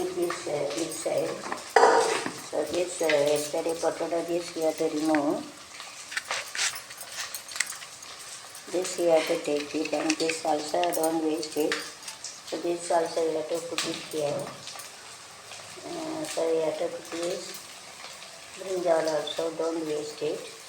keep this uh, inside. So this uh, very potato this here to remove. This here to take it and this also don't waste it. So this also you have to put it here. Uh, so you have to put this brinjal also don't waste it.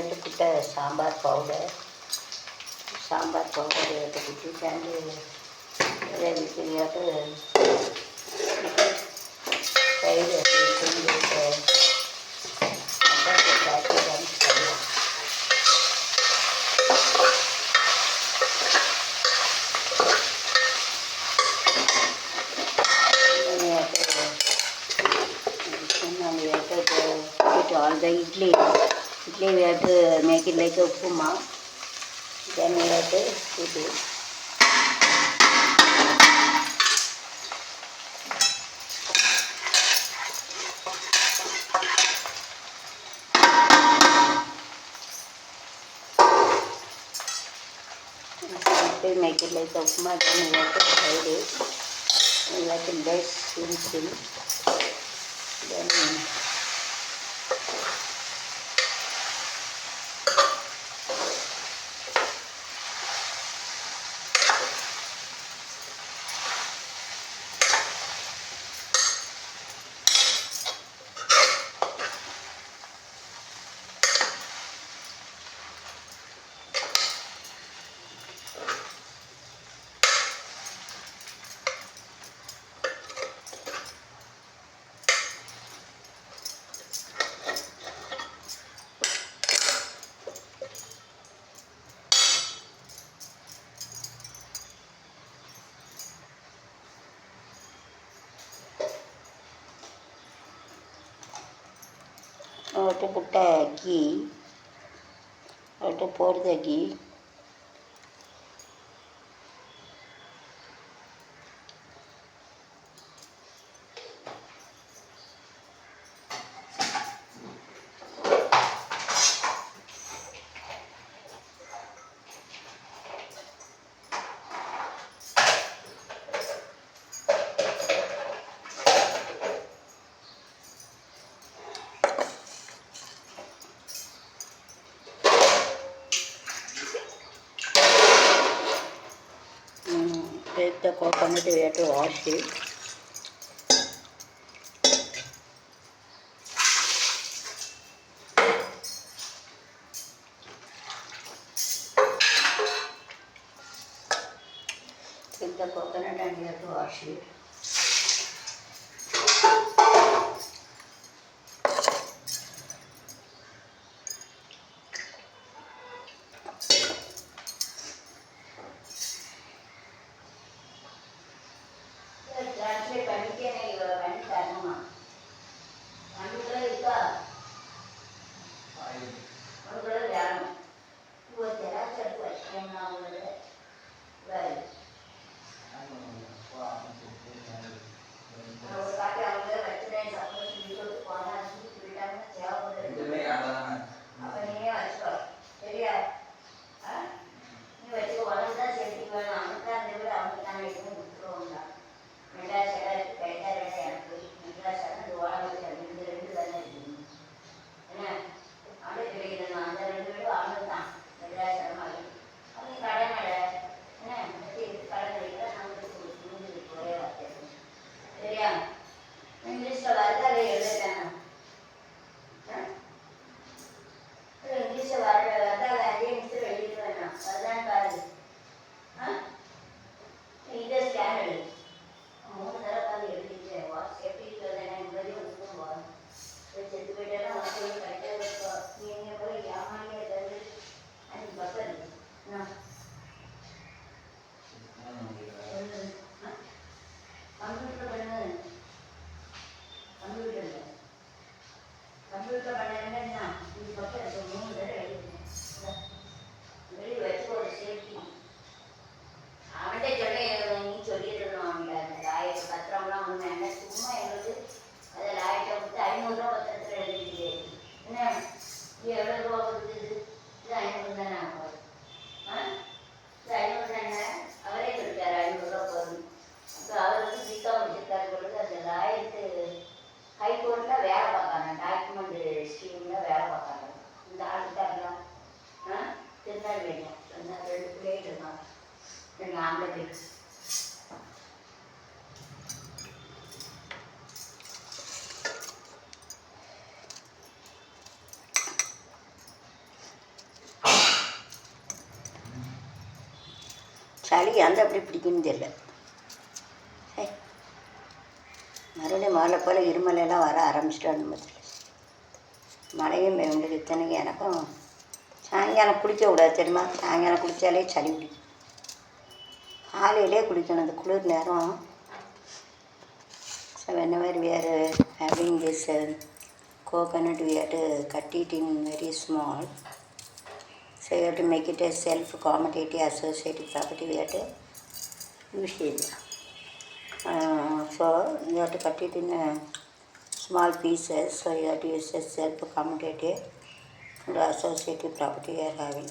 ரெண்டு குட்டை sambar powder sambar powder ரெண்டு குட்டி சேர்ந்து ரெண்டு கிளியாட்டு தயிர் ഇതിലേക്ക് ഉപ്പുമാ ജനലായിട്ട് ഇത് മേക്കിലേക്ക് ഉപ്പുമാ ജനലായിട്ട് സൈഡ് ഇതിലേക്ക് ബെസ്റ്റ് സിം സിം Αυτό το ποτάκι, αυτό το πόρτι εκεί. ಮೆಣಸಿನ್ಕಾಯಿ ಕೊತ್ತಂಬರಿ ಹಾಕಿ ವಾಶಿ చింతపక్కన డాడీ వాష్ சளி அந்த அப்படி பிடிக்குன்னு தெரியல. ஹே. மறுபடியும் முதல்ல போல் இருமலெல்லாம் வர ஆரம்பிச்சிட்டோம் பார்த்துல மழையும் பெய்யும்போது இத்தனைக்கு எனக்கும் சாயங்காலம் குளிக்க கூடாது தெரியுமா? சாயங்காலம் குளித்தாலே சளி பிடிக்கும். காலையிலே குளிக்கணும். அந்த குளிர் நேரம். ஸோ என்ன மாதிரி வேறு? Having this this we're coconut in very small so you have to make it a self commutative associative property we have to use it uh, so you have to cut it in uh, small pieces. So you have to use a self commutative and associative property we are having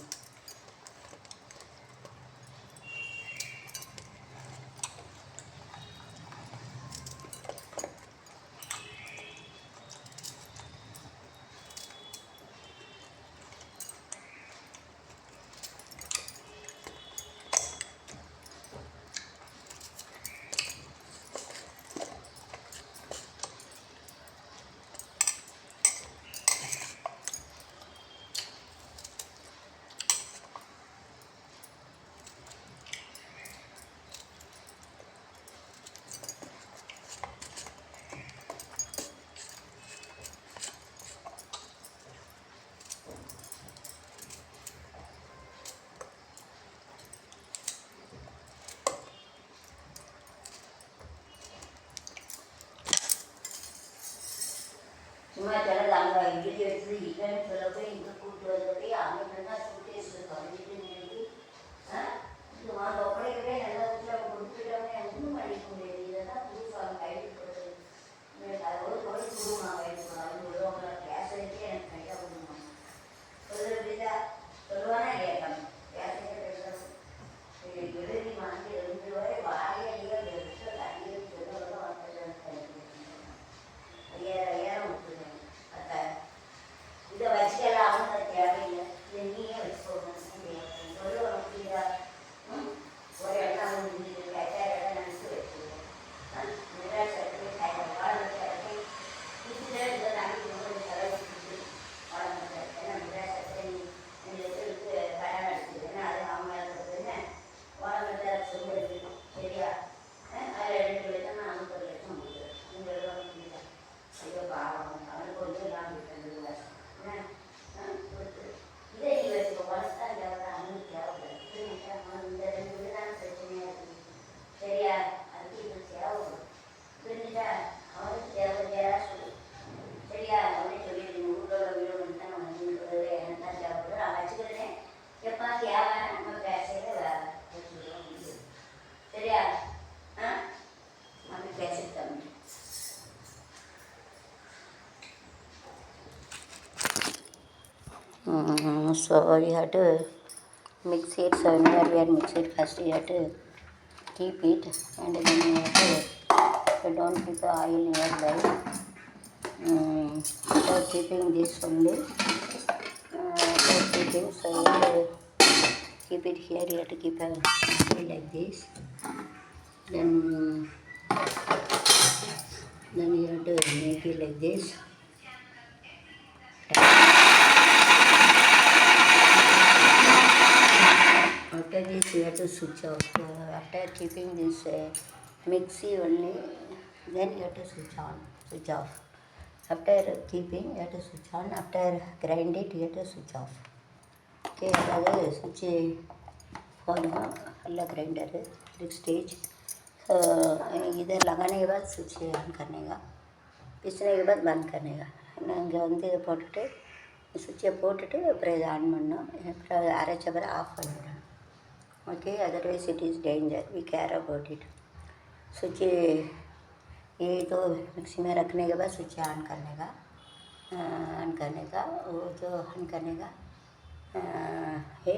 சும்மா சிலது அங்கே இட்லி எடுத்து இல்லைன்னு சொல்ல போய் இங்கே கூப்பிட்டு வந்து போய் அங்கே இருந்தா சூட்டேஸில் தொலைஞ்சிட்டு நிறுத்தி ஆ இது வாங்க ஒப்படைக்கவே நல்லா வீட்டில் கொடுத்துட்டவங்க ஒன்றும் பண்ணிக்க முடியாது இதெல்லாம் புதுசாக கைது கொடுக்குறது அது ஒரு கோடி கொடுமா கைது கொடுங்க விடுவாங்க கேஸ் வச்சு எனக்கு கையாக கொடுமா சொல்லுறதா சொல்லுவாங்க so we have to mix it. So whenever we are mix it, first we have to keep it, and then have to so don't keep the oil nearby. Mm, so keeping this only. Uh, so keeping so you have to keep it here. You have to keep it like this. Then then you have to make it like this. after this you have to switch off. So after keeping this uh, mixie only, then you have to switch on, switch off. After keeping you have to switch on, after grind it you have to switch off. Okay, அதாவது சுவிட்சு போதுமா நல்ல grinder rig stage so ఇది లగానే బాద్ switch on కర్నేగా பிசினேக்கு பாத் பந்த் கருங்க நாங்கள் வந்து போட்டுட்டு சுவிட்சை போட்டுட்டு அப்புறம் இதை ஆன் பண்ணோம் அப்புறம் அரைச்ச பிறகு ஆஃப் பண்ணணும் okay otherwise it is danger we care about it switch ये तो मिक्सी में रखने के बाद स्विच ऑन करने का ऑन करने का वो जो ऑन करने का है,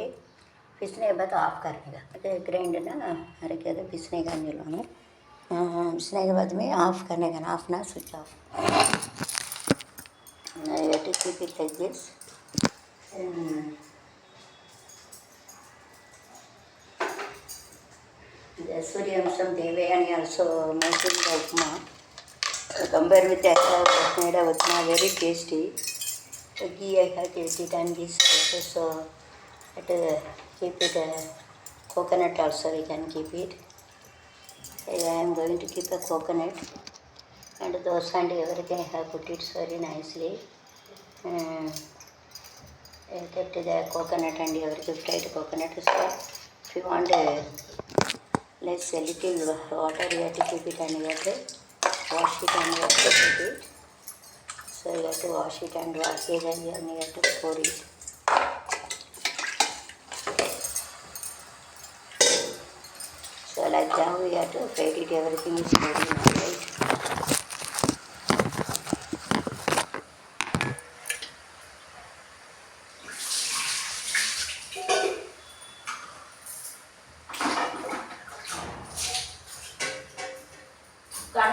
पिसने के बाद ऑफ़ करने का। ग्राइंड ना, अरे तो पिसने का नहीं लोग पिसने के बाद में ऑफ़ करने का ऑफ़ ना switch off you have to keep and Devayani also making the upma. Compare with upma, very tasty. The ghee I have it and this also, so I to keep it uh, coconut also we can keep it. I am going to keep a coconut and those and everything I have put it very nicely. Um, I kept the coconut and everything fried coconut so if you want uh, let's a little water you have to keep it and you have to wash it and you have to it. So you have to wash it and wash it and you have to pour it. So like that we have to fade it, everything is very nice, right?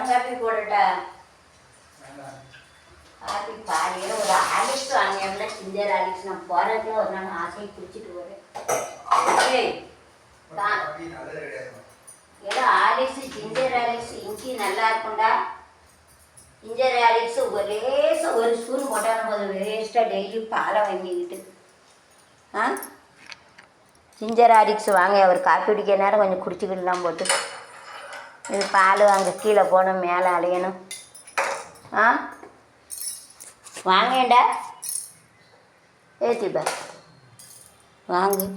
கண்காப்பி போடட்டா happy பாடியில் ஒரு Alix வாங்கியம்ல ginger Alix நான் போகிறதுக்கு ஒரு நாள் ஆசையை குடிச்சிட்டு போகிறேன் ஏய் ஏதோ ஆலிக்ஸ் ஜிஞ்சர் ஆலிக்ஸ் இஞ்சி நல்லா இருக்கும்டா. ஜிஞ்சர் ஆலிக்ஸ் ஒரே ஒரு ஸ்பூன் போட்டாலும் போதும். வேஸ்ட்டாக டெய்லி பாலை வாங்கிக்கிட்டு. ஆ? ஜிஞ்சர் ஆலிக்ஸ் வாங்க அவர் காப்பி குடிக்க நேரம் கொஞ்சம் குடிச்சிக்கிடலாம் போட்டு. இது பால் அங்கே கீழே போகணும் மேலே அலையணும். ஆ? வாங்கேண்டா ஏத்திப்பா வாங்கு.